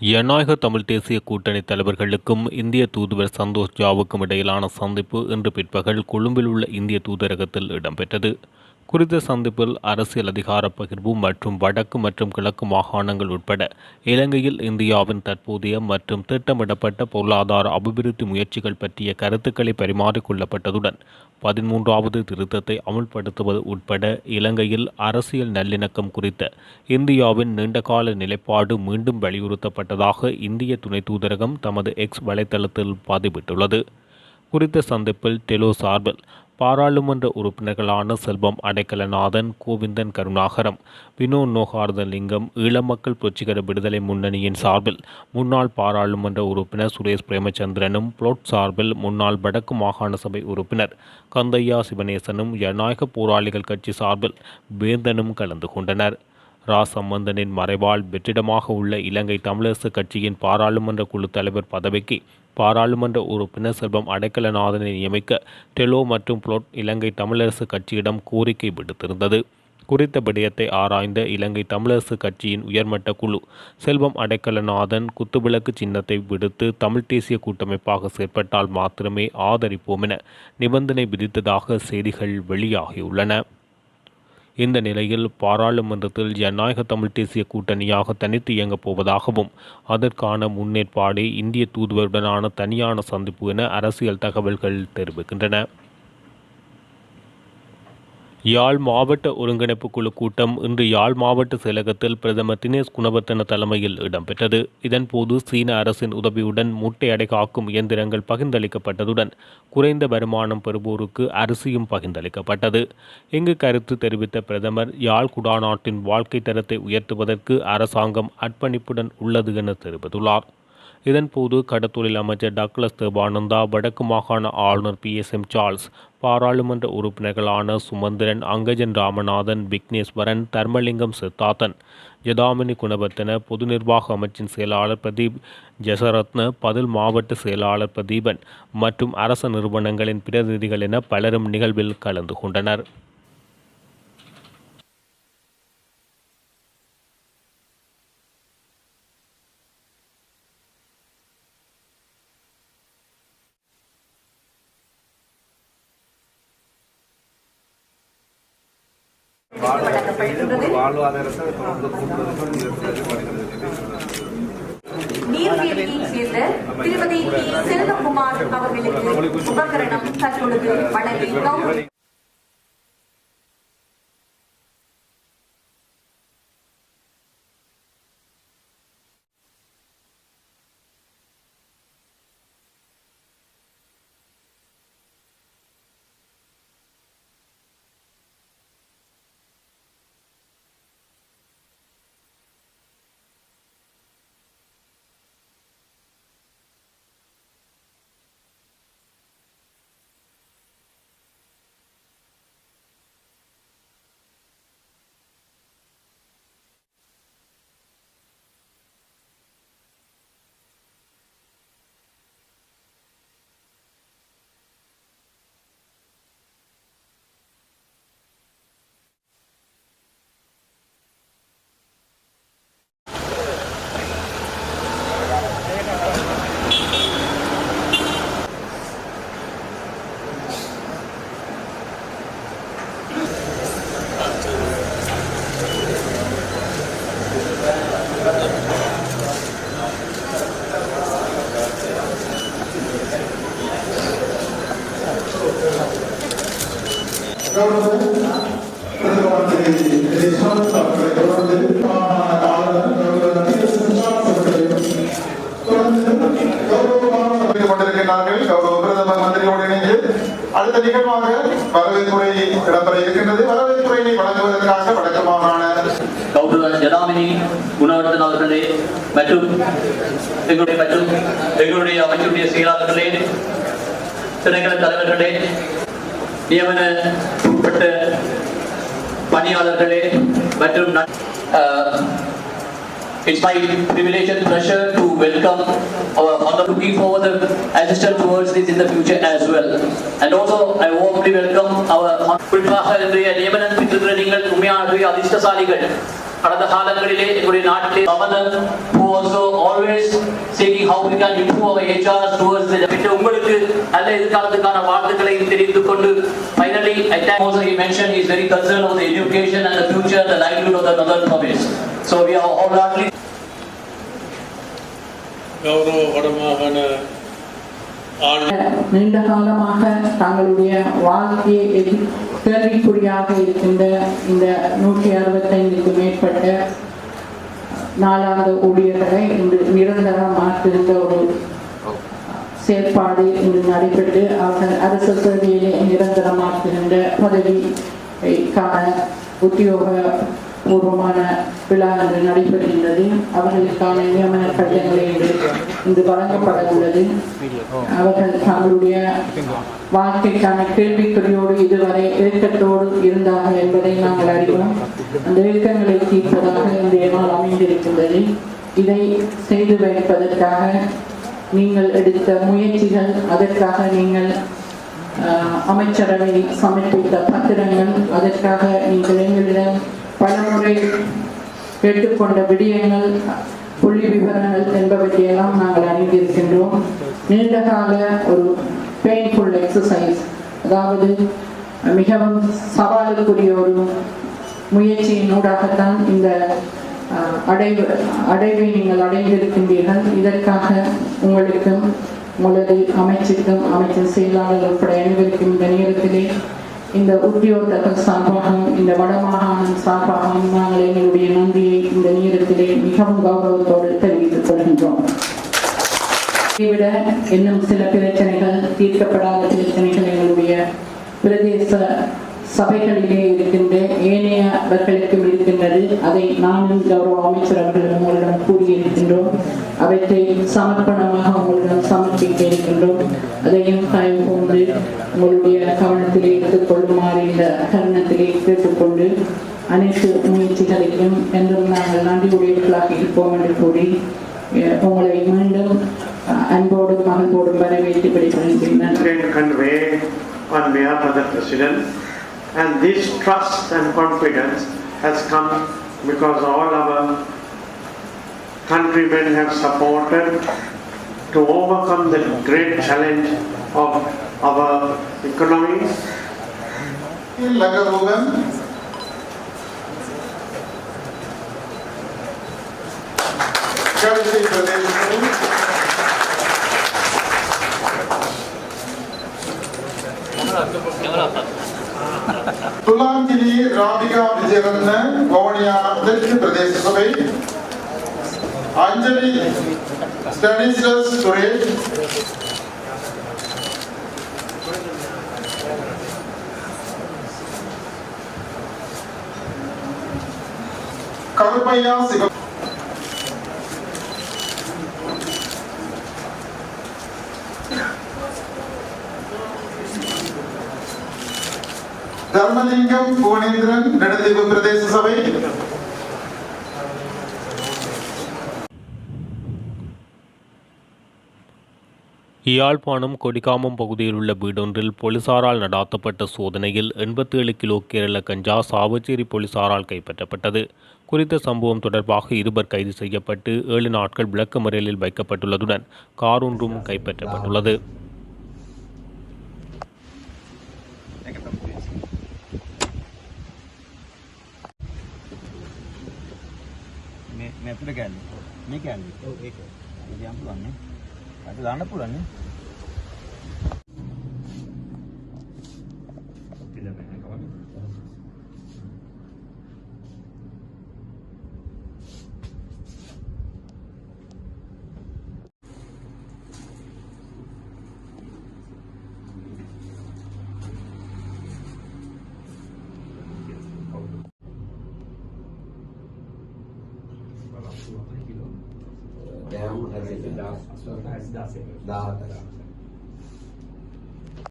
ஜனநாயக தமிழ் தேசிய கூட்டணி தலைவர்களுக்கும் இந்திய தூதுவர் சந்தோஷ் ஜாவுக்கும் இடையிலான சந்திப்பு இன்று பிற்பகல் கொழும்பில் உள்ள இந்திய தூதரகத்தில் இடம்பெற்றது. குறித்த சந்திப்பில் அரசியல் அதிகார பகிர்வு மற்றும் வடக்கு மற்றும் கிழக்கு மாகாணங்கள் உட்பட இலங்கையில் இந்தியாவின் தற்போதைய மற்றும் திட்டமிடப்பட்ட பொருளாதார அபிவிருத்தி முயற்சிகள் பற்றிய கருத்துக்களை பரிமாறிக்கொள்ளப்பட்டதுடன் பதிமூன்றாவது திருத்தத்தை அமுல்படுத்துவது உட்பட இலங்கையில் அரசியல் நல்லிணக்கம் குறித்த இந்தியாவின் நீண்டகால நிலைப்பாடு மீண்டும் வலியுறுத்தப்பட்டதாக இந்திய துணை தூதரகம் தமது எக்ஸ் வலைத்தளத்தில் பதிவிட்டுள்ளது. குறித்த சந்திப்பில் டெலோ சார்பில் பாராளுமன்ற உறுப்பினர்களான செல்வம் அடைக்கலநாதன் கோவிந்தன் கருணாகரம் வினோ நோகார்தலிங்கம் ஈழமக்கள் புரட்சிகர விடுதலை முன்னணியின் சார்பில் முன்னாள் பாராளுமன்ற உறுப்பினர் சுரேஷ் பிரேமச்சந்திரனும் புளோட் சார்பில் முன்னாள் வடக்கு மாகாண சபை உறுப்பினர் கந்தையா சிவனேசனும் ஜனநாயக போராளிகள் கட்சி சார்பில் வேந்தனும் கலந்து கொண்டனர். ரா. சம்பந்தனின் மறைவால் வெற்றிடமாக உள்ள இலங்கை தமிழரசு கட்சியின் பாராளுமன்ற குழு தலைவர் பதவிக்கு பாராளுமன்ற உறுப்பினர் செல்வம் அடைக்கலநாதனை நியமிக்க டெலோ மற்றும் புளோட் இலங்கை தமிழரசு கட்சியிடம் கோரிக்கை விடுத்திருந்தது. குறித்த விடயத்தை ஆராய்ந்த இலங்கை தமிழரசு கட்சியின் உயர்மட்ட குழு செல்வம் அடைக்கலநாதன் குத்துவிளக்கு சின்னத்தை விடுத்து தமிழ் தேசிய கூட்டமைப்பாக செயற்பட்டால் மாத்திரமே ஆதரிப்போம் என நிபந்தனை விதித்ததாக செய்திகள் வெளியாகியுள்ளன. இந்த நிலையில் பாராளுமன்றத்தில் ஜனநாயக தமிழ் தேசிய கூட்டணியாக தனித்து இயங்கப் போவதாகவும் அதற்கான முன்னேற்பாடு இந்திய தூதுவருடனான தனியான சந்திப்பு என அரசியல் தகவல்கள் தெரிவிக்கின்றன. யாழ் மாவட்ட ஒருங்கிணைப்பு குழு கூட்டம் இன்று யாழ் மாவட்ட செயலகத்தில் பிரதமர் தினேஷ் குணவர்த்தன தலைமையில் இடம்பெற்றது. இதன்போது சீன அரசின் உதவியுடன் முட்டையடை காக்கும் இயந்திரங்கள் பகிர்ந்தளிக்கப்பட்டதுடன் குறைந்த வருமானம் பெறுவோருக்கு அரிசியும் பகிர்ந்தளிக்கப்பட்டது. இங்கு கருத்து தெரிவித்த பிரதமர் யாழ் குடாநாட்டின் வாழ்க்கை தரத்தை உயர்த்துவதற்கு அரசாங்கம் அர்ப்பணிப்புடன் உள்ளது என தெரிவித்துள்ளார். இதன்போது கடத்தொழில் அமைச்சர் டக்ளஸ் தேவானந்தா வடக்கு மாகாண ஆளுநர் பி. எஸ். எம். சார்ல்ஸ் பாராளுமன்ற உறுப்பினர்களான சுமந்திரன் அங்கஜன் ராமநாதன் விக்னேஸ்வரன் தர்மலிங்கம் சித்தார்த்தன் ஜதாமினி குணவர்த்தன பொது நிர்வாக அமைச்சின் செயலாளர் பிரதீப் ஜெசரத்ன பதில் மாவட்ட செயலாளர் பிரதீபன் மற்றும் அரச நிறுவனங்களின் பிரதிநிதிகள் என பலரும் நிகழ்வில் கலந்து கொண்டனர். வாழ்வாதாரத்தை தொடர்ந்து கூட்டுறதுக்கும் சேர்ந்த திருமதி செல்வகுமார் அவர்களுக்கு உபகரணம் தற்பொழுது வழங்கி நிகழ்வாக வரவேற்புரை இடம்பெற இருக்கின்றது. வரவேற்புரையை வழங்குவதற்காக வழக்கமான ஜனாமினி குணவர்தன் அவர்களே மற்றும் எங்களுடைய மற்றும் எங்களுடைய அமைச்சருடைய செயலாளர்களே திணைக்கள தலைவர்களே நியமன உட்பட்ட பணியாளர்களே மற்றும் It's my privilege and pleasure to welcome our honor looking forward the assistance towards this in the future as well. And also I warmly welcome our குறிப்பாக இன்றைய நியமனத்தில் இருக்கிற நீங்கள் உண்மையானவே அதிர்ஷ்டசாலிகள் கடந்த காலங்களிலே எங்களுடைய நாட்டிலே governor who also always and improve our HRs towards the பெற்ற உங்களுக்கு நல்ல எதிர்காலத்துக்கான வாழ்த்துக்களை தெரிவித்துக் கொண்டு finally I thank also he mentioned he is very concerned about the education and the future the livelihood of the northern province so we are wholeheartedly கௌரவ நீண்ட காலமாக தங்களுடைய வாழ்க்கையை எதி- கேள்விக்குறியாக இருக்கின்ற இந்த நூற்றி அறுபத்தைந்துக்கு மேற்பட்ட நாலாவது ஊழியர்களை இன்று நிரந்தரமாக்குகின்ற ஒரு செயற்பாடு இன்று நடைபெற்று அவர்கள் அரசு சேவையிலே நிரந்தரமாக்குகின்ற பதவிக்கான உத்தியோக பூர்வமான விழா அன்று நடைபெறுகின்றது. அவர்களுக்கான நியமன கடிதங்களை இன்று வழங்கப்பட உள்ளது. அவர்கள் தங்களுடைய வாழ்க்கைக்கான கேள்விக்குறியோடு இதுவரை இயக்கத்தோடு இருந்தார்கள் என்பதை நாங்கள் அறிவோம். அந்த இயக்கங்களை தீர்ப்பதாக இன்றைய நாள் அமைந்திருக்கின்றது. இதை செய்து வைப்பதற்காக நீங்கள் எடுத்த முயற்சிகள் அதற்காக நீங்கள் அமைச்சரவை சமர்ப்பித்த பத்திரங்கள் அதற்காக நீங்கள் எங்களிடம் பலமுறை கேட்டுக்கொண்ட விடயங்கள் புள்ளி விவரங்கள் என்பவற்றையெல்லாம் நாங்கள் அணுகியிருக்கின்றோம் நீண்டகால ஒரு பெயின்ஃபுல் எக்ஸசைஸ் அதாவது மிகவும் சவாலுக்குரிய ஒரு முயற்சியின் ஊடாகத்தான் இந்த அடைவு அடைவை நீங்கள் அடைந்திருக்கின்றீர்கள். இதற்காக உங்களுக்கும் உங்களது அமைச்சுக்கும் அமைச்சர் செயலாளர் உட்பட அனைவருக்கும் இந்த நேரத்திலே இந்த உத்தியோகத்தர்கள் சார்பாகவும் இந்த வடமாகாணம் சார்பாகவும் நாங்கள் எங்களுடைய நன்றியை இந்த நேரத்திலே மிகவும் கௌரவத்தோடு தெரிவித்துக் கொள்கின்றோம். இதைவிட இன்னும் சில பிரச்சனைகள் தீர்க்கப்படாத பிரச்சனைகள் எங்களுடைய பிரதேச சபைகளிலே இருக்கின்ற ஏனையவர்களுக்கும் இருக்கின்ற அதை நானும் கௌரவ அமைச்சர் அவர்களிடம் உங்களிடம் கூறியிருக்கின்றோம். அவற்றை சமர்ப்பணமாக உங்களிடம் சமர்ப்பிக்க இருக்கின்றோம். அதையும் தயவு போன்று உங்களுடைய கவனத்திலே எடுத்துக் கொள்ளுமாறு இந்த தருணத்திலே கேட்டுக்கொண்டு அனைத்து முயற்சிகளையும் என்றும் நாங்கள் நன்றியுடையவர்களாக இருப்போம் என்று கூறி உங்களை மீண்டும் அன்போடும் மகன்போடும் வரவேற்று விடைபெறுகின்றேன் நன்றி. On behalf of the President. And this trust and confidence has come because all our countrymen have supported to overcome the great challenge of our economies. Thank you. തുളാഞ്ചിലി Radhika വിജയറന്ന് വവണിയാണ് അധ്യക്ഷ പ്രദേശസഭയിൽ അഞ്ജലി സ്റ്റഡിസ്ലസ് സുരേഷ് കറുപ്പയ്യ ശിവ தர்மலிங்கம் கோணேந்திரன் நெடுந்தீவு பிரதேச சபை. யாழ்ப்பாணம் கொடிகாமம் பகுதியில் உள்ள வீடொன்றில் போலீசாரால் நடாத்தப்பட்ட சோதனையில் 87 கிலோ கேரள கஞ்சா சாவச்சேரி போலீசாரால் கைப்பற்றப்பட்டது. குறித்த சம்பவம் தொடர்பாக இருவர் கைது செய்யப்பட்டு ஏழு நாட்கள் விளக்கமறியலில் வைக்கப்பட்டுள்ளதுடன் கார் ஒன்றும் கைப்பற்றப்பட்டுள்ளது. ඇතුළ කැල්ල මේ කැල්ල ඒක. යම් පුළන්නේ ඇත දාන්න පුළන්නේ Dá, dá, dá.